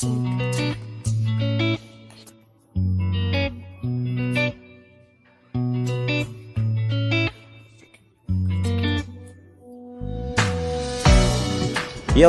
Yo,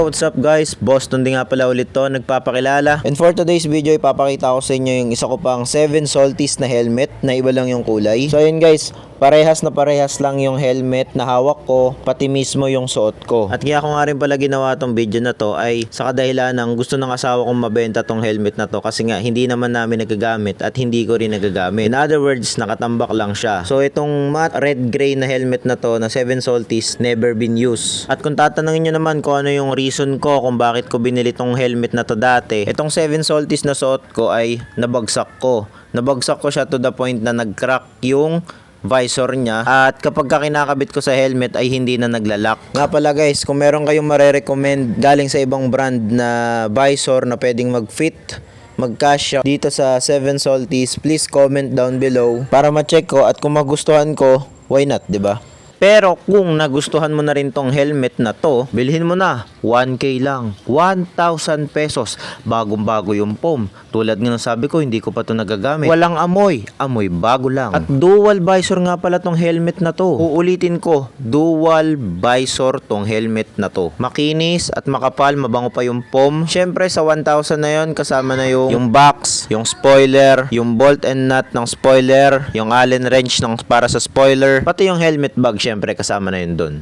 what's up guys? Boston din nga pala ulit to, nagpapakilala. And for today's video, ipapakita ko sa inyo yung isa ko pang 7 salties na helmet na iba lang yung kulay. So ayun guys, parehas na parehas lang yung helmet na hawak ko, pati mismo yung suot ko. At kaya ko nga rin pala ginawa tong video na to ay sa kadahilan ng gusto ng asawa kong mabenta tong helmet na to kasi nga hindi naman namin nagagamit at hindi ko rin nagagamit. In other words, nakatambak lang siya. So itong matte red-gray na helmet na to na 7 salties, never been used. At kung tatanungin nyo naman kung ano yung reason ko kung bakit ko binili tong helmet na to dati, itong 7 salties na suot ko ay nabagsak ko. Nabagsak ko siya to the point na nag-crack yung visor niya at kapag ka kinakabit ko sa helmet ay hindi na naglalak. Nga pala guys, kung meron kayong marerecommend galing sa ibang brand na visor na pwedeng mag-fit mag-cash dito sa 7 salties, please comment down below para ma-check ko at kung magustuhan ko, why not, 'di ba? Pero kung nagustuhan mo na rin tong helmet na to, bilhin mo na. 1K lang. 1,000 pesos. Bagong-bago yung foam. Tulad nga ng sabi ko, hindi ko pa to nagagamit. Walang amoy. Amoy bago lang. At dual visor nga pala tong helmet na to. Uulitin ko, dual visor tong helmet na to. Makinis at makapal, mabango pa yung foam. Syempre sa 1,000 na yon kasama na yung, yung box, yung spoiler, yung bolt and nut ng spoiler, yung allen wrench ng para sa spoiler, pati yung helmet bag syempre kasama na yun dun.